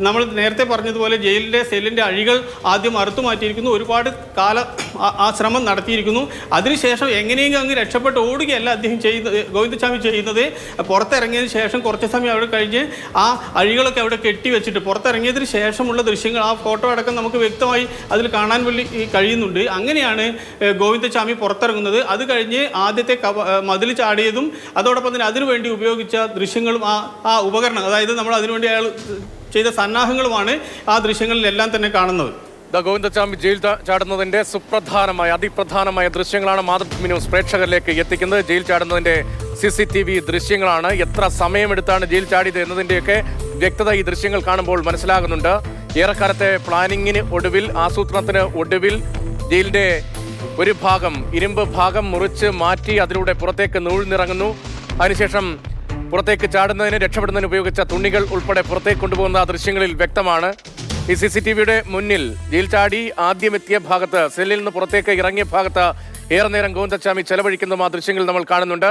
നമ്മൾ നേരത്തെ പറഞ്ഞതുപോലെ ജയിലിന്റെ സെല്ലിന്റെ അഴികൾ ആദ്യം അറുത്തു മാറ്റിയിരിക്കുന്നു. ഒരുപാട് കാല ആ- ശ്രമം നടത്തിയിരിക്കുന്നു. അതിനുശേഷം എങ്ങനെയെങ്കിലും അങ്ങ് രക്ഷപ്പെട്ട് ഓടുകയല്ല അദ്ദേഹം ചെയ്യുന്നത് ഗോവിന്ദസ്വാമി ചെയ്യുന്നത്. പുറത്തിറങ്ങിയതിന് ശേഷം കുറച്ച് സമയം അവിടെ കഴിഞ്ഞ് ആ അഴികളൊക്കെ അവിടെ കെട്ടി വെച്ചിട്ട് പുറത്തിറങ്ങിയതിന് ശേഷമുള്ള ദൃശ്യങ്ങൾ ആ ഫോട്ടോ അടക്കം നമുക്ക് വ്യക്തമായി അതിൽ കാണാൻ വേണ്ടി കഴിയുന്നുണ്ട്. അങ്ങനെയാണ് ഗോവിന്ദസ്വാമി പുറത്തിറങ്ങുന്നത്. അത് കഴിഞ്ഞ് ആദ്യത്തെ മതിൽ ചാടിയതും അതോടൊപ്പം തന്നെ അതിനുവേണ്ടി ഉപയോഗിച്ച ദൃശ്യങ്ങളും ആ ആ ഉപകരണം അതായത് നമ്മൾ അതിനുവേണ്ടി അയാൾ ചെയ്ത സന്നാഹങ്ങളുമാണ് ആ ദൃശ്യങ്ങളിലെല്ലാം തന്നെ കാണുന്നത്. ദ ഗോവിന്ദസ്വാമി ജയിൽ ചാടുന്നതിന്റെ സുപ്രധാനമായ അതിപ്രധാനമായ ദൃശ്യങ്ങളാണ് മാതൃഭൂമി ന്യൂസ് പ്രേക്ഷകരിലേക്ക് എത്തിക്കുന്നത്. ജയിൽ ചാടുന്നതിന്റെ സി സി ടി വി ദൃശ്യങ്ങളാണ്. എത്ര സമയമെടുത്താണ് ജയിൽ ചാടിയത് എന്നതിന്റെയൊക്കെ വ്യക്തത ഈ ദൃശ്യങ്ങൾ കാണുമ്പോൾ മനസ്സിലാകുന്നുണ്ട്. ഏറെക്കാലത്തെ പ്ലാനിങ്ങിന് ഒടുവിൽ ആസൂത്രണത്തിന് ഒടുവിൽ ജയിലിന്റെ ഒരു ഭാഗം ഇരുമ്പ് ഭാഗം മുറിച്ച് മാറ്റി അതിലൂടെ പുറത്തേക്ക് നൂഴ്ന്നിറങ്ങുന്നു അതിനുശേഷം പുറത്തേക്ക് ചാടുന്നതിന് രക്ഷപ്പെടുന്നതിന് ഉപയോഗിച്ച തുണികൾ ഉൾപ്പെടെ പുറത്തേക്ക് കൊണ്ടുപോകുന്ന ദൃശ്യങ്ങളിൽ വ്യക്തമാണ്. ഈ സി സി ടി വിയുടെ മുന്നിൽ ജയിൽ ചാടി ആദ്യമെത്തിയ ഭാഗത്ത് സെല്ലിൽ നിന്ന് പുറത്തേക്ക് ഇറങ്ങിയ ഭാഗത്ത് ഏറെ നേരം ഗോവിന്ദസ്വാമി ചെലവഴിക്കുന്ന ആ ദൃശ്യങ്ങൾ നമ്മൾ കാണുന്നുണ്ട്.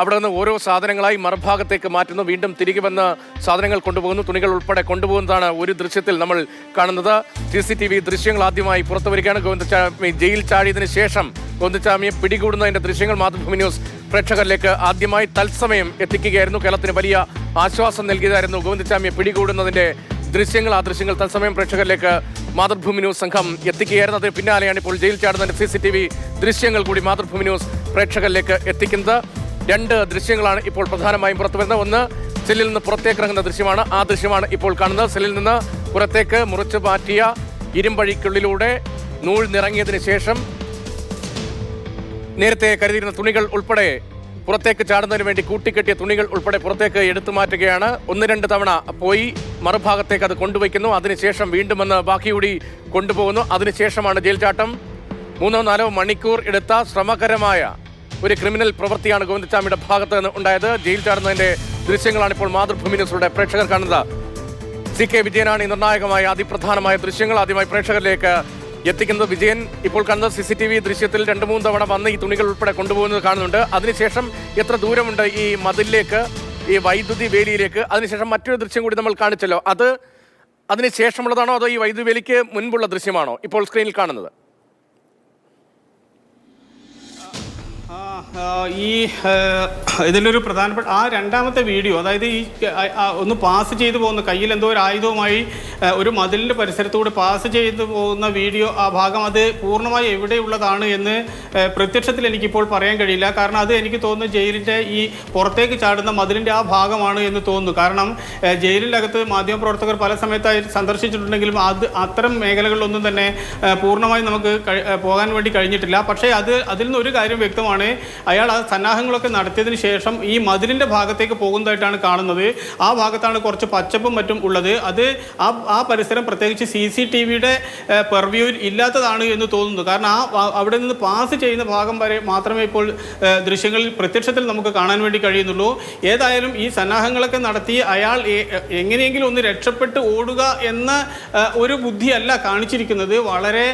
അവിടെ നിന്ന് ഓരോ സാധനങ്ങളായി മറുഭാഗത്തേക്ക് മാറ്റുന്നു. വീണ്ടും തിരികെ വന്ന് സാധനങ്ങൾ കൊണ്ടുപോകുന്നു. തുണികൾ ഉൾപ്പെടെ കൊണ്ടുപോകുന്നതാണ് ഒരു ദൃശ്യത്തിൽ നമ്മൾ കാണുന്നത്. സി സി ടി വി ദൃശ്യങ്ങൾ ആദ്യമായി പുറത്തു വരികയാണ് ഗോവിന്ദസ്വാമി ജയിൽ ചാടിയതിന് ശേഷം ഗോവിന്ദസ്വാമിയെ പിടികൂടുന്നതിന്റെ ദൃശ്യങ്ങൾ മാതൃഭൂമി ന്യൂസ് പ്രേക്ഷകരിലേക്ക് ആദ്യമായി തത്സമയം എത്തിക്കുകയായിരുന്നു. കേരളത്തിന് വലിയ ആശ്വാസം നൽകിയതായിരുന്നു ഗോവിന്ദസ്വാമിയെ പിടികൂടുന്നതിന്റെ ദൃശ്യങ്ങൾ ആ ദൃശ്യങ്ങൾ തത്സമയം പ്രേക്ഷകരിലേക്ക് മാതൃഭൂമി ന്യൂസ് സംഘം എത്തിക്കുകയായിരുന്നു. അതിന് പിന്നാലെയാണ് ഇപ്പോൾ ജയിൽ ചാടുന്ന സി സി ടി വി ദൃശ്യങ്ങൾ കൂടി മാതൃഭൂമി ന്യൂസ് പ്രേക്ഷകരിലേക്ക് എത്തിക്കുന്നത്. രണ്ട് ദൃശ്യങ്ങളാണ് ഇപ്പോൾ പ്രധാനമായും പുറത്തു വരുന്നത്. ഒന്ന് സെല്ലിൽ നിന്ന് പുറത്തേക്ക് ഇറങ്ങുന്ന ദൃശ്യമാണ്. ആ ദൃശ്യമാണ് ഇപ്പോൾ കാണുന്നത്. സെല്ലിൽ നിന്ന് പുറത്തേക്ക് മുറിച്ചു മാറ്റിയ ഇരുമ്പഴിക്കുള്ളിലൂടെ നൂൽ നിറങ്ങിയതിന് ശേഷം നേരത്തെ കരുതിയിരുന്ന തുണികൾ ഉൾപ്പെടെ പുറത്തേക്ക് ചാടുന്നതിന് വേണ്ടി കൂട്ടിക്കെട്ടിയ തുണികൾ ഉൾപ്പെടെ പുറത്തേക്ക് എടുത്തു മാറ്റുകയാണ്. ഒന്ന് രണ്ട് തവണ പോയി മറുഭാഗത്തേക്ക് അത് കൊണ്ടുവയ്ക്കുന്നു. അതിനുശേഷം വീണ്ടും വന്ന് ബാക്കി കൂടി കൊണ്ടുപോകുന്നു. അതിനുശേഷമാണ് ജയിൽ ചാട്ടം മൂന്നോ നാലോ മണിക്കൂർ എടുത്ത ശ്രമകരമായ ഒരു ക്രിമിനൽ പ്രവൃത്തിയാണ് ഗോവിന്ദസ്വാമിയുടെ ഭാഗത്ത് നിന്ന് ഉണ്ടായത്. ജയിൽ ചാടുന്നതിന്റെ ദൃശ്യങ്ങളാണ് ഇപ്പോൾ മാതൃഭൂമി ന്യൂസിലൂടെ പ്രേക്ഷകർ കാണുന്നത്. സി കെ വിജയനാണ് നിർണായകമായ അതിപ്രധാനമായ ദൃശ്യങ്ങൾ ആദ്യമായി പ്രേക്ഷകരിലേക്ക് എത്തിക്കുന്നത് വിജയൻ. ഇപ്പോൾ കാണുന്ന സി സി ടി വി ദൃശ്യത്തിൽ രണ്ട് മൂന്ന് തവണ വന്ന് ഈ തുണികൾ ഉൾപ്പെടെ കൊണ്ടുപോകുന്നത് കാണുന്നുണ്ട്. അതിനുശേഷം എത്ര ദൂരമുണ്ട് ഈ മതിലിലേക്ക് ഈ വൈദ്യുതി വേലിയിലേക്ക്? അതിനുശേഷം മറ്റൊരു ദൃശ്യം കൂടി നമ്മൾ കാണിച്ചല്ലോ. അത് അതിനുശേഷമുള്ളതാണോ അതോ ഈ വൈദ്യുതി വേലിക്ക് മുൻപുള്ള ദൃശ്യമാണോ ഇപ്പോൾ സ്ക്രീനിൽ കാണുന്നത്? ഈ ഇതിലൊരു പ്രധാനപ്പെട്ട ആ രണ്ടാമത്തെ വീഡിയോ അതായത് ഈ ഒന്ന് പാസ് ചെയ്തു പോകുന്ന കയ്യിൽ എന്തോ ഒരു ആയുധവുമായി ഒരു മതിലിന്റെ പരിസരത്തൂടെ പാസ് ചെയ്തു പോകുന്ന വീഡിയോ ആ ഭാഗം അത് പൂർണമായി എവിടെയുള്ളതാണ് എന്ന് പ്രത്യക്ഷത്തിൽ എനിക്കിപ്പോൾ പറയാൻ കഴിയില്ല. കാരണം അത് എനിക്ക് തോന്നുന്നു ജയിലിന്റെ ഈ പുറത്തേക്ക് ചാടുന്ന മതിലിന്റെ ആ ഭാഗമാണ് എന്ന് തോന്നുന്നു. കാരണം ജയിലിനകത്ത് മാധ്യമപ്രവർത്തകർ പല സമയത്തായി സന്ദർശിച്ചിട്ടുണ്ടെങ്കിലും അത് അത്തരം മേഖലകളിലൊന്നും തന്നെ പൂർണമായി നമുക്ക് പോകാൻ വേണ്ടി കഴിഞ്ഞിട്ടില്ല. പക്ഷേ അത് അതിൽ നിന്ന് ഒരു കാര്യം വ്യക്തമാണ്. അയാൾ ആ സന്നാഹങ്ങളൊക്കെ നടത്തിയതിന് ശേഷം ഈ മതിലിന്റെ ഭാഗത്തേക്ക് പോകുന്നതായിട്ടാണ് കാണുന്നത്. ആ ഭാഗത്താണ് കുറച്ച് പച്ചപ്പും മറ്റും ഉള്ളത്. അത് ആ ആ പരിസരം പ്രത്യേകിച്ച് സി സി ടി വിയുടെ പെർവ്യൂവിൽ ഇല്ലാത്തതാണ് എന്ന് തോന്നുന്നു. കാരണം ആ അവിടെ നിന്ന് പാസ് ചെയ്യുന്ന ഭാഗം വരെ മാത്രമേ ഇപ്പോൾ ദൃശ്യങ്ങളിൽ പ്രത്യക്ഷത്തിൽ നമുക്ക് കാണാൻ വേണ്ടി കഴിയുന്നുള്ളൂ. ഏതായാലും ഈ സന്നാഹങ്ങളൊക്കെ നടത്തി അയാൾ എങ്ങനെയെങ്കിലും ഒന്ന് രക്ഷപ്പെട്ട് ഓടുക എന്ന ഒരു ബുദ്ധിയല്ല കാണിച്ചിരിക്കുന്നത്. വളരെ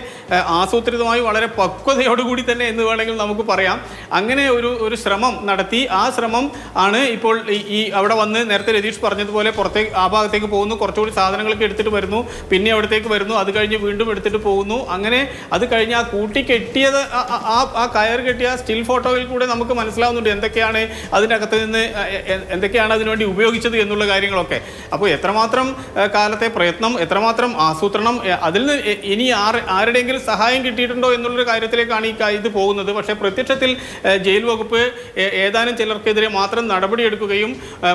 ആസൂത്രിതമായി വളരെ പക്വതയോടുകൂടി തന്നെ എന്ന് വേണമെങ്കിൽ നമുക്ക് പറയാം. അങ്ങനെ ഒരു ഒരു ശ്രമം നടത്തി. ആ ശ്രമം ആണ് ഇപ്പോൾ ഈ- അവിടെ വന്ന് നേരത്തെ രതീഷ് പറഞ്ഞതുപോലെ പുറത്തേക്ക് ആ ഭാഗത്തേക്ക് പോകുന്നു. കുറച്ചുകൂടി സാധനങ്ങളൊക്കെ എടുത്തിട്ട് വരുന്നു. പിന്നെ അവിടത്തേക്ക് വരുന്നു. അത് കഴിഞ്ഞ് വീണ്ടും എടുത്തിട്ട് പോകുന്നു. അങ്ങനെ അത് കഴിഞ്ഞ് ആ കൂട്ടി കെട്ടിയത് ആ- ആ- കയർ കെട്ടിയ സ്റ്റിൽ ഫോട്ടോയിൽ കൂടെ നമുക്ക് മനസ്സിലാവുന്നുണ്ട് എന്തൊക്കെയാണ് അതിന്റെ അകത്ത് നിന്ന് എന്തൊക്കെയാണ് അതിനുവേണ്ടി ഉപയോഗിച്ചത് എന്നുള്ള കാര്യങ്ങളൊക്കെ. അപ്പോൾ എത്രമാത്രം കാലത്തെ പ്രയത്നം എത്രമാത്രം ആസൂത്രണം അതിൽ നിന്ന് ഇനി ആര് ആരുടെയെങ്കിലും സഹായം കിട്ടിയിട്ടുണ്ടോ എന്നുള്ളൊരു കാര്യത്തിലേക്കാണ് ഈ ഇത് പോകുന്നത്. പക്ഷേ പ്രത്യക്ഷത്തിൽ ജയിൽ വകുപ്പ് ഏതാനും ചിലർക്കെതിരെ മാത്രം നടപടിയെടുക്കുകയും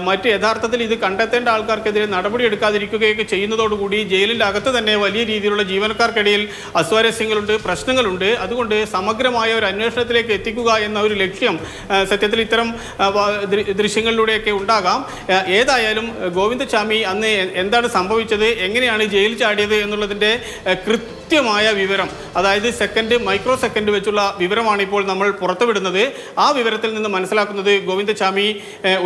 മറ്റ് യഥാർത്ഥത്തിൽ ഇത് കണ്ടെത്തേണ്ട ആൾക്കാർക്കെതിരെ നടപടിയെടുക്കാതിരിക്കുകയൊക്കെ ചെയ്യുന്നതോടുകൂടി ജയിലിന്റെ അകത്ത് തന്നെ വലിയ രീതിയിലുള്ള ജീവനക്കാർക്കിടയിൽ അസ്വാരസ്യങ്ങളുണ്ട് പ്രശ്നങ്ങളുണ്ട്. അതുകൊണ്ട് സമഗ്രമായ ഒരു അന്വേഷണത്തിലേക്ക് എത്തിക്കുക എന്ന ഒരു ലക്ഷ്യം സത്യത്തിൽ ഇത്തരം ദൃശ്യങ്ങളിലൂടെയൊക്കെ ഉണ്ടാകാം. ഏതായാലും ഗോവിന്ദസ്വാമി അന്ന് എന്താണ് സംഭവിച്ചത് എങ്ങനെയാണ് ജയിൽ ചാടിയത് എന്നുള്ളതിന്റെ കൃത്യ കൃത്യമായ വിവരം അതായത് സെക്കൻഡ് മൈക്രോ സെക്കൻഡ് വെച്ചുള്ള വിവരമാണ് ഇപ്പോൾ നമ്മൾ പുറത്തുവിടുന്നത്. ആ വിവരത്തിൽ നിന്ന് മനസ്സിലാക്കുന്നത് ഗോവിന്ദസ്വാമി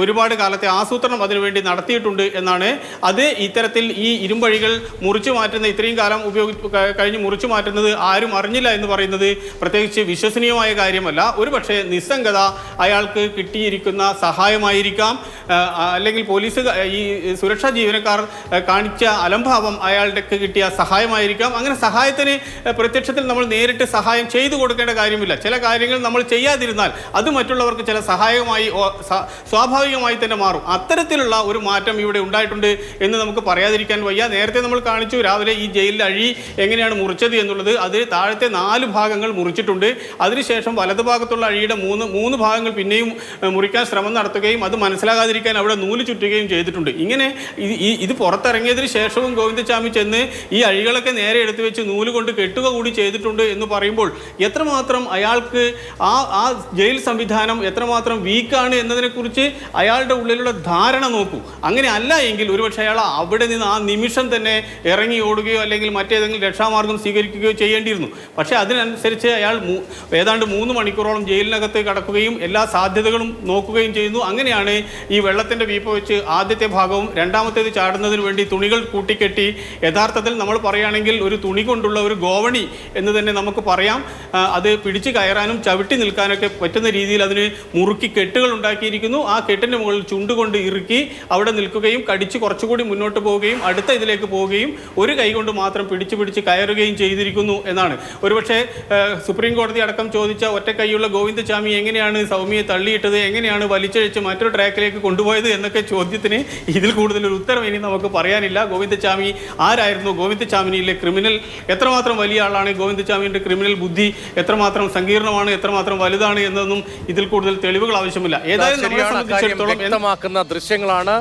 ഒരുപാട് കാലത്തെ ആസൂത്രണം അതിനുവേണ്ടി നടത്തിയിട്ടുണ്ട് എന്നാണ്. അത് ഇത്തരത്തിൽ ഈ ഇരുമ്പഴികൾ മുറിച്ചു മാറ്റുന്ന ഇത്രയും കാലം ഉപയോഗി കഴിഞ്ഞ് മുറിച്ചു മാറ്റുന്നത് ആരും അറിഞ്ഞില്ല എന്ന് പറയുന്നത് പ്രത്യേകിച്ച് വിശ്വസനീയമായ കാര്യമല്ല. ഒരുപക്ഷെ നിസ്സംഗത അയാൾക്ക് കിട്ടിയിരിക്കുന്ന സഹായമായിരിക്കാം. അല്ലെങ്കിൽ പോലീസ് ഈ സുരക്ഷാ ജീവനക്കാർ കാണിച്ച അലംഭാവം അയാളുടെ കിട്ടിയ സഹായമായിരിക്കാം. അങ്ങനെ സഹായത്തിന് പ്രത്യക്ഷത്തിൽ നമ്മൾ നേരിട്ട് സഹായം ചെയ്തു കൊടുക്കേണ്ട കാര്യമില്ല. ചില കാര്യങ്ങൾ നമ്മൾ ചെയ്യാതിരുന്നാൽ അത് മറ്റുള്ളവർക്ക് ചില സഹായമായി സ്വാഭാവികമായി തന്നെ മാറും. അത്തരത്തിലുള്ള ഒരു മാറ്റം ഇവിടെ ഉണ്ടായിട്ടുണ്ട് എന്ന് നമുക്ക് പറയാതിരിക്കാൻ വയ്യ. നേരത്തെ നമ്മൾ കാണിച്ചു രാവിലെ ഈ ജയിലിൽ അഴി എങ്ങനെയാണ് മുറിച്ചത് എന്നുള്ളത്. അത് താഴത്തെ നാല് ഭാഗങ്ങൾ മുറിച്ചിട്ടുണ്ട്. അതിനുശേഷം വലതുഭാഗത്തുള്ള അഴിയുടെ മൂന്ന് മൂന്ന് ഭാഗങ്ങൾ പിന്നെയും മുറിക്കാൻ ശ്രമം നടത്തുകയും അത് മനസ്സിലാകാതിരിക്കാൻ അവിടെ നൂൽ ചുറ്റുകയും ചെയ്തിട്ടുണ്ട്. ഇങ്ങനെ ഇത് പുറത്തിറങ്ങിയതിന് ശേഷവും ഗോവിന്ദസ്വാമി ചെന്ന് ഈ അഴികളൊക്കെ നേരെ എടുത്തു വെച്ച് നൂൽ കൊണ്ട് കെട്ടുക കൂടി ചെയ്തിട്ടുണ്ട് എന്ന് പറയുമ്പോൾ എത്രമാത്രം അയാൾക്ക് ആ ആ ജയിൽ സംവിധാനം എത്രമാത്രം വീക്കാണ് എന്നതിനെക്കുറിച്ച് അയാളുടെ ഉള്ളിലുള്ള ധാരണ നോക്കൂ. അങ്ങനെ അല്ല എങ്കിൽ ഒരുപക്ഷെ അയാൾ അവിടെ നിന്ന് ആ നിമിഷം തന്നെ ഇറങ്ങി ഓടുകയോ അല്ലെങ്കിൽ മറ്റേതെങ്കിലും രക്ഷാമാർഗം സ്വീകരിക്കുകയോ ചെയ്യേണ്ടിയിരുന്നു. പക്ഷേ അതിനനുസരിച്ച് അയാൾ ഏതാണ്ട് മൂന്ന് മണിക്കൂറോളം ജയിലിനകത്ത് കടക്കുകയും എല്ലാ സാധ്യതകളും നോക്കുകയും ചെയ്യുന്നു. അങ്ങനെയാണ് ഈ വെള്ളത്തിന്റെ വീപ്പ് വെച്ച് ആദ്യത്തെ ഭാഗവും രണ്ടാമത്തേത് ചാടുന്നതിന് വേണ്ടി തുണികൾ കൂട്ടിക്കെട്ടി യഥാർത്ഥത്തിൽ നമ്മൾ പറയുകയാണെങ്കിൽ ഒരു തുണി കൊണ്ടുള്ള ഒരു ഗോവണി എന്ന് തന്നെ നമുക്ക് പറയാം. അത് പിടിച്ചു കയറാനും ചവിട്ടി നിൽക്കാനൊക്കെ പറ്റുന്ന രീതിയിൽ അതിന് മുറുക്കി കെട്ടുകൾ ഉണ്ടാക്കിയിരിക്കുന്നു. ആ കെട്ടിന്റെ മുകളിൽ ചുണ്ടുകൊണ്ട് ഇറുക്കി അവിടെ നിൽക്കുകയും കടിച്ച് കുറച്ചുകൂടി മുന്നോട്ട് പോവുകയും അടുത്ത ഇതിലേക്ക് പോവുകയും ഒരു കൈ കൊണ്ട് മാത്രം പിടിച്ചു പിടിച്ച് കയറുകയും ചെയ്തിരിക്കുന്നു എന്നാണ്. ഒരുപക്ഷെ സുപ്രീം കോടതി അടക്കം ചോദിച്ച ഒറ്റ കൈയുള്ള ഗോവിന്ദസ്വാമി എങ്ങനെയാണ് സൗമ്യയെ തള്ളിയിട്ടത് എങ്ങനെയാണ് വലിച്ചഴിച്ച് മറ്റൊരു ട്രാക്കിലേക്ക് കൊണ്ടുപോയത് എന്നൊക്കെ ചോദ്യത്തിന് ഇതിൽ കൂടുതൽ ഒരു ഉത്തരം ഇനി നമുക്ക് പറയാനില്ല. ഗോവിന്ദസ്വാമി ആരായിരുന്നു? ഗോവിന്ദസ്വാമിനിയിലെ ക്രിമിനൽ എത്രമാത്രം വലിയ ആളാണ് ഗോവിന്ദസ്വാമിയുടെ ക്രിമിനൽ ബുദ്ധി? എത്രമാത്രം സങ്കീർണമാണ്? എത്രമാത്രം വലുതാണ്? എന്നൊന്നും ഇതിൽ കൂടുതൽ തെളിവുകൾ ആവശ്യമില്ല. ഏതായാലും വ്യക്തമാക്കുന്ന ദൃശ്യങ്ങളാണ്.